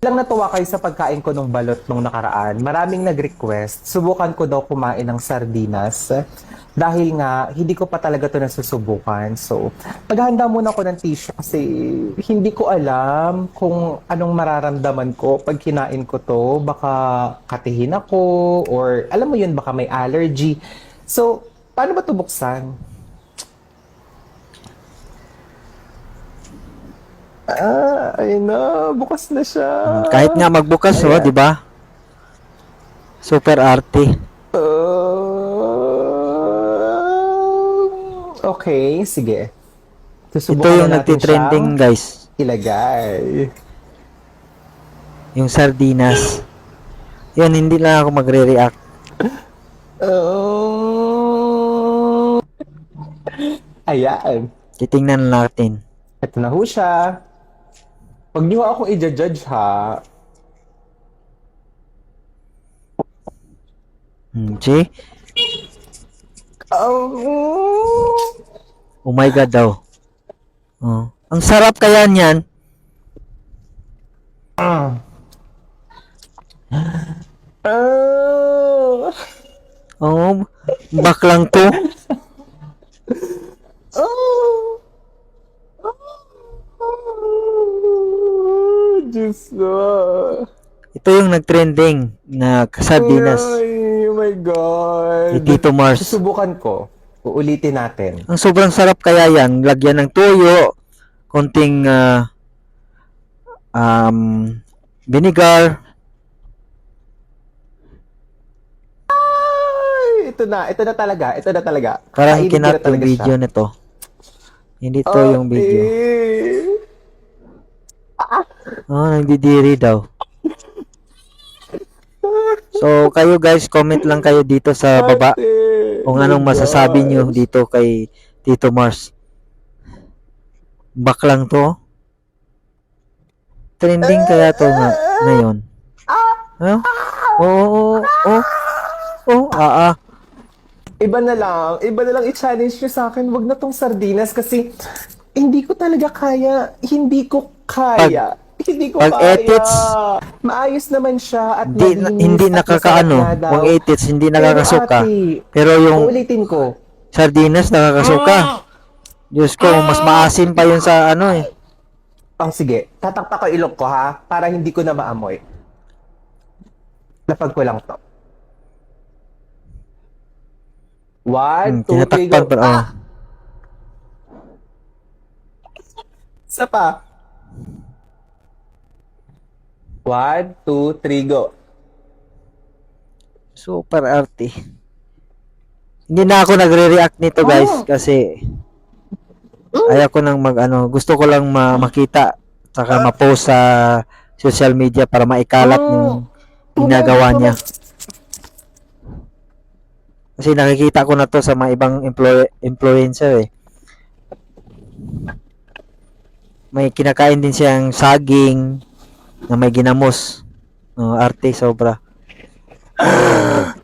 lang natuwa kayo sa pagkain ko nung balot nung nakaraan. Maraming nag-request. Subukan ko daw kumain ng sardinas. Dahil nga, hindi ko pa talaga to nasusubukan. So, maghahanda muna ako ng tissue kasi hindi ko alam kung anong mararamdaman ko pag kinain ko to. Baka katihin ako or alam mo yun, baka may allergy. So, paano ba to buksan? Ah, ayun na. Bukas na siya. Kahit nga magbukas, oh, Ayan. di ba? Super arte. Uh, okay, sige. Ito Susubukan yung na natin nagtitrending, guys. siyang Ilagay. Yung sardinas. Yan, hindi lang ako magre-react. Oh. Ayan. Titingnan natin. Ito na ho siya. Huwag niyo akong i-judge ha. Hmm, see? Oh. Oh my God daw. Oh. Ang sarap kaya niyan. Ah. Ah. Oh, baklang to. Oh. Diyos ko. Ito yung nagtrending na sardinas. Ay, oh my God. Ni Tito Mars. Susubukan ko. Uulitin natin. Ang sobrang sarap kaya yan. Lagyan ng tuyo, konting ah, um, vinegar. Ay, ito na. Ito na talaga. Ito na talaga. Parang kinat yung video siya. nito. Hindi to yung video. Ate. Oh, nagdidiri daw. So, kayo guys, comment lang kayo dito sa baba kung anong Oh masasabi nyo dito kay Tito Mars. Baklang to. Trending kaya to nga ngayon. Huh? Oo, oo, oo. Oo, ah, ah. Iba na lang. Iba na lang i-challenge nyo sa akin. Wag na tong sardinas kasi hindi ko talaga kaya. Hindi ko kaya. hindi ko pag kaya. edits, Maayos naman siya at Hindi, malinis hindi at nakakaano. masarap daw. Kung 8 hits, hindi nakakasuka. Pero ate, Pero yung uulitin ko. sardinas nakakasuka. Diyos ko, mas maasim pa yun sa ano eh. Oh, sige. Tatakpa ko ilok ko ha para hindi ko na maamoy. Lapag ko lang to. One, Hmm, two, three, tinatakpan go. pa. Oh. Ah! Isa pa. One, two, three, go. Super arte. Hindi na ako nagre-react nito guys Oh. kasi ayaw ko nang mag ano, gusto ko lang ma- makita saka ma-post sa social media para maikalat Oh. yung ginagawa niya. Kasi nakikita ko na to sa mga ibang employ- influencer eh. May kinakain din siyang saging na may ginamos. Oh, arte sobra.